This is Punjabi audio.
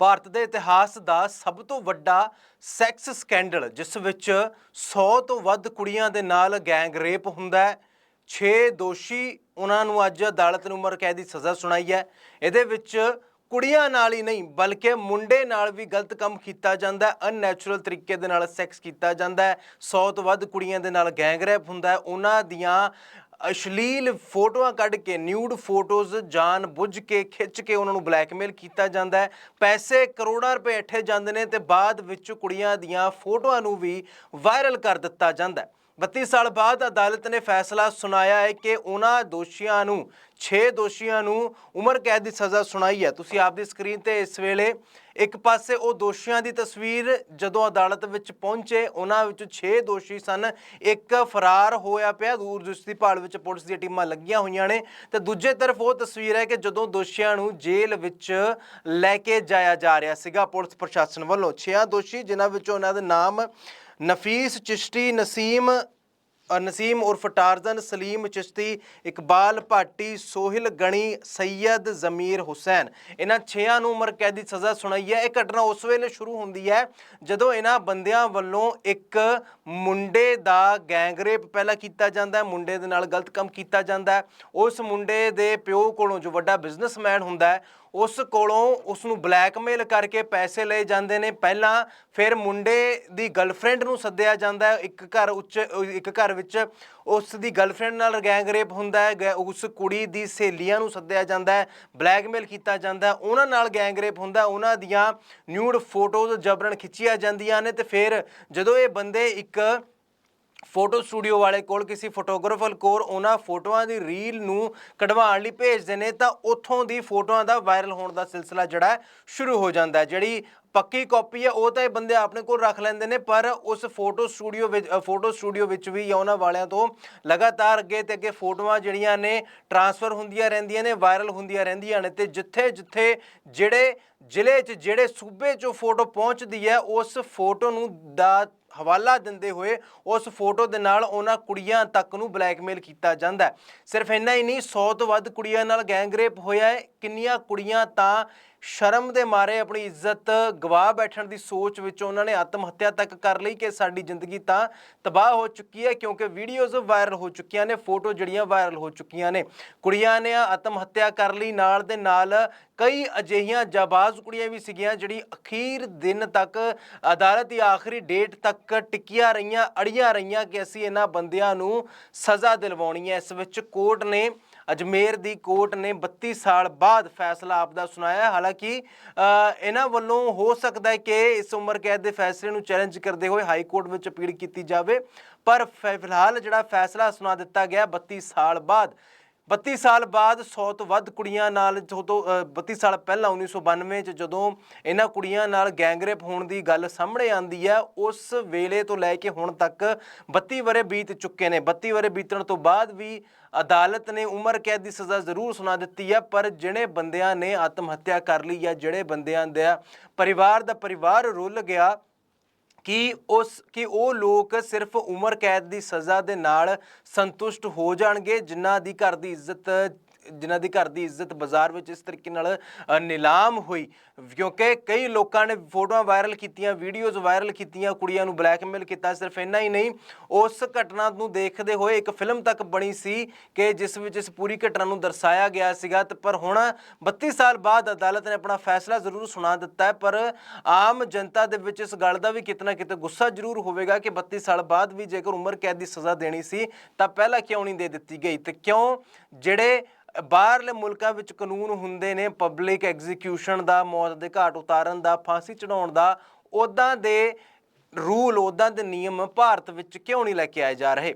ਭਾਰਤ ਦੇ ਇਤਿਹਾਸ ਦਾ ਸਭ ਤੋਂ ਵੱਡਾ ਸੈਕਸ ਸਕੈਂਡਲ, ਜਿਸ ਵਿੱਚ 100 ਤੋਂ ਵੱਧ ਕੁੜੀਆਂ ਦੇ ਨਾਲ ਗੈਂਗ ਰੇਪ ਹੁੰਦਾ ਹੈ। 6 ਦੋਸ਼ੀ ਉਹਨਾਂ ਨੂੰ ਅੱਜ ਅਦਾਲਤ ਨੇ ਉਮਰ ਕੈਦ ਦੀ ਸਜ਼ਾ ਸੁਣਾਈ ਹੈ। ਇਹਦੇ ਵਿੱਚ ਕੁੜੀਆਂ ਨਾਲ ਹੀ ਨਹੀਂ, ਬਲਕਿ ਮੁੰਡੇ ਨਾਲ ਵੀ ਗਲਤ ਕੰਮ ਕੀਤਾ ਜਾਂਦਾ ਹੈ। ਅਨਨੈਚੁਰਲ ਤਰੀਕੇ ਦੇ ਨਾਲ ਸੈਕਸ ਕੀਤਾ ਜਾਂਦਾ ਹੈ। 100 ਤੋਂ ਵੱਧ ਕੁੜੀਆਂ ਦੇ ਨਾਲ ਗੈਂਗ ਰੇਪ ਹੁੰਦਾ ਹੈ। ਉਹਨਾਂ ਦੀਆਂ ਅਸ਼ਲੀਲ ਫੋਟੋਆਂ ਕੱਢ ਕੇ ਨਿਊਡ ਫੋਟੋਜ਼ ਜਾਣ ਬੁੱਝ ਕੇ, ਖਿੱਚ ਕੇ ਉਹਨਾਂ ਨੂੰ ਬਲੈਕਮੇਲ ਕੀਤਾ ਜਾਂਦਾ ਹੈ। ਪੈਸੇ ਕਰੋੜਾਂ ਰੁਪਏ ਇੱਥੇ ਜਾਂਦੇ ਨੇ ਤੇ ਬਾਅਦ ਵਿੱਚ ਕੁੜੀਆਂ ਦੀਆਂ ਫੋਟੋਆਂ ਨੂੰ ਵੀ ਵਾਇਰਲ ਕਰ ਦਿੱਤਾ ਜਾਂਦਾ ਹੈ। 32 ਸਾਲ ਬਾਅਦ ਅਦਾਲਤ ਨੇ ਫੈਸਲਾ ਸੁਣਾਇਆ ਹੈ ਕਿ ਉਹਨਾਂ ਦੋਸ਼ੀਆਂ ਨੂੰ 6 ਦੋਸ਼ੀਆਂ ਨੂੰ ਉਮਰ ਕੈਦ ਦੀ ਸਜ਼ਾ ਸੁਣਾਈ ਹੈ। ਤੁਸੀਂ ਆਪਦੀ ਸਕਰੀਨ ਤੇ ਇਸ ਵੇਲੇ ਇੱਕ ਪਾਸੇ ਉਹ ਦੋਸ਼ੀਆਂ ਦੀ ਤਸਵੀਰ ਜਦੋਂ ਅਦਾਲਤ ਵਿੱਚ ਪਹੁੰਚੇ, ਉਹਨਾਂ ਵਿੱਚ 6 ਦੋਸ਼ੀ ਸਨ। ਇੱਕ ਫਰਾਰ ਹੋਇਆ ਪਿਆ, ਦੂਰ ਦੁਸ ਦੀ ਭਾਲ ਵਿੱਚ ਪੁਲਿਸ ਦੀਆਂ ਟੀਮਾਂ ਲੱਗੀਆਂ ਹੋਈਆਂ ਨੇ। ਤੇ ਦੂਜੇ ਤਰਫ ਉਹ ਤਸਵੀਰ ਹੈ ਕਿ ਜਦੋਂ ਦੋਸ਼ੀਆਂ ਨੂੰ ਜੇਲ੍ਹ ਵਿੱਚ ਲੈ ਕੇ ਜਾਇਆ ਜਾ ਰਿਹਾ ਸੀਗਾ, ਪੁਲਿਸ ਪ੍ਰਸ਼ਾਸਨ ਵੱਲੋਂ। 6 ਦੋਸ਼ੀ ਜਿਨ੍ਹਾਂ ਵਿੱਚੋਂ ਉਹਨਾਂ ਦੇ ਨਾਮ ਨਫੀਸ ਚਿਸ਼ਤੀ ਨਸੀਮ ਨਸੀਮ ਉਰਫ ਟਾਰਜ਼ਨ ਸਲੀਮ ਚਿਸ਼ਤੀ ਇਕਬਾਲ ਭਾਟੀ, ਸੋਹਿਲ ਗਣੀ, ਸੈਯਦ ਜ਼ਮੀਰ ਹੁਸੈਨ। ਇਹਨਾਂ ਛੇਆਂ ਨੂੰ ਉਮਰ ਕੈਦ ਦੀ ਸਜ਼ਾ ਸੁਣਾਈ ਹੈ। ਇਹ ਘਟਨਾ ਉਸ ਵੇਲੇ ਸ਼ੁਰੂ ਹੁੰਦੀ ਹੈ ਜਦੋਂ ਇਹਨਾਂ ਬੰਦਿਆਂ ਵੱਲੋਂ ਇੱਕ ਮੁੰਡੇ ਦਾ ਗੈਂਗਰੇਪ ਪਹਿਲਾਂ ਕੀਤਾ ਜਾਂਦਾ ਹੈ, ਮੁੰਡੇ ਦੇ ਨਾਲ ਗਲਤ ਕੰਮ ਕੀਤਾ ਜਾਂਦਾ ਹੈ। ਉਸ ਮੁੰਡੇ ਦੇ ਪਿਓ ਕੋਲੋਂ ਜੋ ਵੱਡਾ ਬਿਜ਼ਨਸਮੈਨ ਹੁੰਦਾ ਹੈ ਉਸ ਕੋਲੋਂ ਉਸ ਨੂੰ ਬਲੈਕਮੇਲ ਕਰਕੇ ਪੈਸੇ ਲਏ ਜਾਂਦੇ ਨੇ। ਪਹਿਲਾਂ ਫਿਰ ਮੁੰਡੇ ਦੀ ਗਰਲਫ੍ਰੈਂਡ ਨੂੰ ਸੱਦਿਆ ਜਾਂਦਾ ਹੈ। ਇੱਕ ਘਰ ਉੱਚ, ਇੱਕ ਘਰ ਵਿੱਚ ਉਸ ਦੀ ਗਰਲਫ੍ਰੈਂਡ ਨਾਲ ਗੈਂਗ ਰੇਪ ਹੁੰਦਾ ਹੈ। ਗੈ- ਉਸ ਕੁੜੀ ਦੀ ਸਹੇਲੀਆਂ ਨੂੰ ਸੱਦਿਆ ਜਾਂਦਾ ਹੈ। ਬਲੈਕਮੇਲ ਕੀਤਾ ਜਾਂਦਾ ਹੈ। ਉਹਨਾਂ ਨਾਲ ਗੈਂਗ ਰੇਪ ਹੁੰਦਾ ਉਹਨਾਂ ਦੀਆਂ ਨਿਊਡ ਫੋਟੋਜ਼ ਜਬਰਨ ਖਿੱਚੀਆਂ ਜਾਂਦੀਆਂ ਨੇ ਤੇ ਫਿਰ ਜਦੋਂ ਇਹ ਬੰਦੇ ਇੱਕ ਫੋਟੋ ਸਟੂਡੀਓ ਵਾਲੇ ਕੋਲ ਕਿਸੇ ਫੋਟੋਗ੍ਰਾਫਰ ਕੋਲ ਉਹਨਾਂ ਫੋਟੋਆਂ ਦੀ ਰੀਲ ਨੂੰ ਕਢਵਾਉਣ ਲਈ ਭੇਜਦੇ ਨੇ, ਤਾਂ ਉੱਥੋਂ ਦੀ ਫੋਟੋਆਂ ਦਾ ਵਾਇਰਲ ਹੋਣ ਦਾ ਸਿਲਸਿਲਾ ਜਿਹੜਾ ਸ਼ੁਰੂ ਹੋ ਜਾਂਦਾ ਹੈ। ਜਿਹੜੀ ਪੱਕੀ ਕਾਪੀ ਹੈ, ਉਹ ਤਾਂ ਇਹ ਬੰਦੇ ਆਪਣੇ ਕੋਲ ਰੱਖ ਲੈਂਦੇ ਨੇ, ਪਰ ਉਸ ਫੋਟੋ ਸਟੂਡੀਓ ਵਿੱਚ ਫੋਟੋ ਸਟੂਡੀਓ ਵਿੱਚ ਵੀ ਜਾਂ ਉਹਨਾਂ ਵਾਲਿਆਂ ਤੋਂ ਲਗਾਤਾਰ ਅੱਗੇ ਤੇ ਅੱਗੇ ਫੋਟੋਆਂ ਜਿਹੜੀਆਂ ਨੇ, ਟਰਾਂਸਫਰ ਹੁੰਦੀਆਂ ਰਹਿੰਦੀਆਂ ਨੇ, ਵਾਇਰਲ ਹੁੰਦੀਆਂ ਰਹਿੰਦੀਆਂ ਨੇ ਤੇ ਜਿੱਥੇ ਜਿੱਥੇ ਜਿਹੜੇ ਜ਼ਿਲ੍ਹੇ 'ਚ, ਜਿਹੜੇ ਸੂਬੇ 'ਚੋਂ ਫੋਟੋ ਪਹੁੰਚਦੀ ਹੈ, ਉਸ ਫੋਟੋ ਨੂੰ ਦਾ ਹਵਾਲਾ ਦਿੰਦੇ ਹੋਏ ਉਸ ਫੋਟੋ ਦੇ ਨਾਲ ਉਹਨਾਂ ਕੁੜੀਆਂ ਤੱਕ ਨੂੰ ਬਲੈਕਮੇਲ ਕੀਤਾ ਜਾਂਦਾ ਹੈ। ਸਿਰਫ ਇੰਨਾ ਹੀ ਨਹੀਂ 100 ਤੋਂ ਵੱਧ ਕੁੜੀਆਂ ਨਾਲ ਗੈਂਗਰੇਪ ਹੋਇਆ ਹੈ। ਕਿੰਨੀਆਂ ਕੁੜੀਆਂ ਤਾਂ ਸ਼ਰਮ ਦੇ ਮਾਰੇ ਆਪਣੀ ਇੱਜ਼ਤ ਗਵਾ ਬੈਠਣ ਦੀ ਸੋਚ ਵਿੱਚ ਉਹਨਾਂ ਨੇ ਆਤਮ ਹੱਤਿਆ ਤੱਕ ਕਰ ਲਈ ਕਿ ਸਾਡੀ ਜ਼ਿੰਦਗੀ ਤਾਂ ਤਬਾਹ ਹੋ ਚੁੱਕੀ ਹੈ ਕਿਉਂਕਿ ਵੀਡੀਓਜ਼ ਵਾਇਰਲ ਹੋ ਚੁੱਕੀਆਂ ਨੇ, ਫੋਟੋ ਜਿਹੜੀਆਂ ਵਾਇਰਲ ਹੋ ਚੁੱਕੀਆਂ ਨੇ। ਕੁੜੀਆਂ ਨੇ ਆਤਮ ਹੱਤਿਆ ਕਰ ਲਈ, ਨਾਲ ਦੇ ਨਾਲ ਕਈ ਅਜਿਹੀਆਂ ਜਾਬਾਜ਼ ਕੁੜੀਆਂ ਵੀ ਸੀਗੀਆਂ ਜਿਹੜੀ ਅਖੀਰ ਦਿਨ ਤੱਕ, ਅਦਾਲਤ ਦੀ ਆਖਰੀ ਡੇਟ ਤੱਕ ਟਿਕੀਆਂ ਰਹੀਆਂ, ਅੜੀਆਂ ਰਹੀਆਂ ਕਿ ਅਸੀਂ ਇਹਨਾਂ ਬੰਦਿਆਂ ਨੂੰ ਸਜ਼ਾ ਦਿਲਵਾਉਣੀ ਹੈ। ਇਸ ਵਿੱਚ ਕੋਰਟ ਨੇ ਅਜਮੇਰ ਦੀ ਕੋਰਟ ਨੇ 32 ਸਾਲ ਬਾਅਦ ਫੈਸਲਾ ਆਪਦਾ ਸੁਣਾਇਆ। ਹਾਲਾਂਕਿ ਇਹਨਾਂ ਵੱਲੋਂ ਹੋ ਸਕਦਾ ਹੈ ਕਿ ਇਸ ਉਮਰ ਕੈਦ ਦੇ ਫੈਸਲੇ ਨੂੰ ਚੈਲੰਜ ਕਰਦੇ ਹੋਏ ਹਾਈ ਕੋਰਟ ਵਿੱਚ ਅਪੀਲ ਕੀਤੀ ਜਾਵੇ। ਪਰ ਫੈ- ਫਿਲਹਾਲ ਜਿਹੜਾ ਫੈਸਲਾ ਸੁਣਾ ਦਿੱਤਾ ਗਿਆ 32 ਸਾਲ ਬਾਅਦ 32 ਸਾਲ ਬਾਅਦ 100 ਤੋਂ ਵੱਧ ਕੁੜੀਆਂ ਨਾਲ ਜਦੋਂ ਤੋਂ ਅ, 32 ਸਾਲ ਪਹਿਲਾਂ 1992 ਚ ਜਦੋਂ ਇਹਨਾਂ ਕੁੜੀਆਂ ਨਾਲ ਗੈਂਗਰੇਪ ਹੋਣ ਦੀ ਗੱਲ ਸਾਹਮਣੇ ਆਂਦੀ ਹੈ ਉਸ ਵੇਲੇ ਤੋਂ ਲੈ ਕੇ ਹੁਣ ਤੱਕ 32 ਵਰੇ ਬੀਤ ਚੁੱਕੇ ਨੇ। 32 ਵਰੇ ਬੀਤਣ ਤੋਂ ਬਾਅਦ ਵੀ ਅਦਾਲਤ ਨੇ ਉਮਰ ਕੈਦ ਦੀ ਸਜ਼ਾ ਜ਼ਰੂਰ ਸੁਣਾ ਦਿੱਤੀ ਹੈ ਪਰ ਜਿਹੜੇ ਬੰਦਿਆਂ ਨੇ ਆਤਮ ਹੱਤਿਆ ਕਰ ਲਈ ਜਾਂ ਜਿਹੜੇ ਬੰਦਿਆਂ ਦਾ ਪਰਿਵਾਰ ਦਾ ਪਰਿਵਾਰ ਰੁੱਲ ਗਿਆ ਕਿ ਉਸ, ਕਿ ਉਹ ਲੋਕ ਸਿਰਫ ਉਮਰ ਕੈਦ ਦੀ ਸਜ਼ਾ ਦੇ ਨਾਲ ਸੰਤੁਸ਼ਟ ਹੋ ਜਾਣਗੇ, ਜਿਨ੍ਹਾਂ ਦੀ ਘਰ ਦੀ ਇੱਜ਼ਤ ਜਿਨ੍ਹਾਂ ਦੀ ਘਰ ਦੀ ਇੱਜ਼ਤ ਬਾਜ਼ਾਰ ਵਿੱਚ ਇਸ ਤਰੀਕੇ ਨਾਲ ਅ, ਨਿਲਾਮ ਹੋਈ। ਕਿਉਂਕਿ ਕਈ ਲੋਕਾਂ ਨੇ ਫੋਟੋਆਂ ਵਾਇਰਲ ਕੀਤੀਆਂ ਵੀਡੀਓਜ਼ ਵਾਇਰਲ ਕੀਤੀਆਂ ਕੁੜੀਆਂ ਨੂੰ ਬਲੈਕਮੇਲ ਕੀਤਾ ਸਿਰਫ ਇੰਨਾ ਹੀ ਨਹੀਂ ਉਸ ਘਟਨਾ ਨੂੰ ਦੇਖਦੇ ਹੋਏ ਇੱਕ ਫਿਲਮ ਤੱਕ ਬਣੀ ਸੀ ਕਿ ਜਿਸ ਵਿੱਚ ਇਸ ਪੂਰੀ ਘਟਨਾ ਨੂੰ ਦਰਸਾਇਆ ਗਿਆ ਸੀਗਾ। ਤੇ ਪਰ ਹੁਣ 32 ਸਾਲ ਬਾਅਦ ਅਦਾਲਤ ਨੇ ਆਪਣਾ ਫੈਸਲਾ ਜ਼ਰੂਰ ਸੁਣਾ ਦਿੱਤਾ ਹੈ। ਪਰ ਆਮ ਜਨਤਾ ਦੇ ਵਿੱਚ ਇਸ ਗੱਲ ਦਾ ਵੀ ਕਿਤਨਾ ਕਿਤੇ ਗੁੱਸਾ ਜ਼ਰੂਰ ਹੋਵੇਗਾ ਕਿ 32 ਸਾਲ ਬਾਅਦ ਵੀ ਜੇਕਰ ਉਮਰ ਕੈਦ ਦੀ ਸਜ਼ਾ ਦੇਣੀ ਸੀ ਤਾਂ ਪਹਿਲਾਂ ਕਿਉਂ ਨਹੀਂ ਦੇ ਦਿੱਤੀ ਗਈ? ਤੇ ਕਿਉਂ ਜਿਹੜੇ ਬਾਹਰਲੇ ਮੁਲਕਾਂ ਵਿੱਚ ਕਾਨੂੰਨ ਹੁੰਦੇ ਨੇ ਪਬਲਿਕ ਐਗਜ਼ੀਕਿਊਸ਼ਨ ਦਾ, ਮੌਤ ਦੇ ਘਾਟ ਉਤਾਰਨ ਦਾ, ਫਾਂਸੀ ਚੜਾਉਣ ਦਾ ਉਦਾਂ ਦੇ ਰੂਲ ਉਦਾਂ ਦੇ ਨਿਯਮ ਭਾਰਤ ਵਿੱਚ ਕਿਉਂ ਨਹੀਂ ਲੈ ਕੇ ਆਏ ਜਾ ਰਹੇ?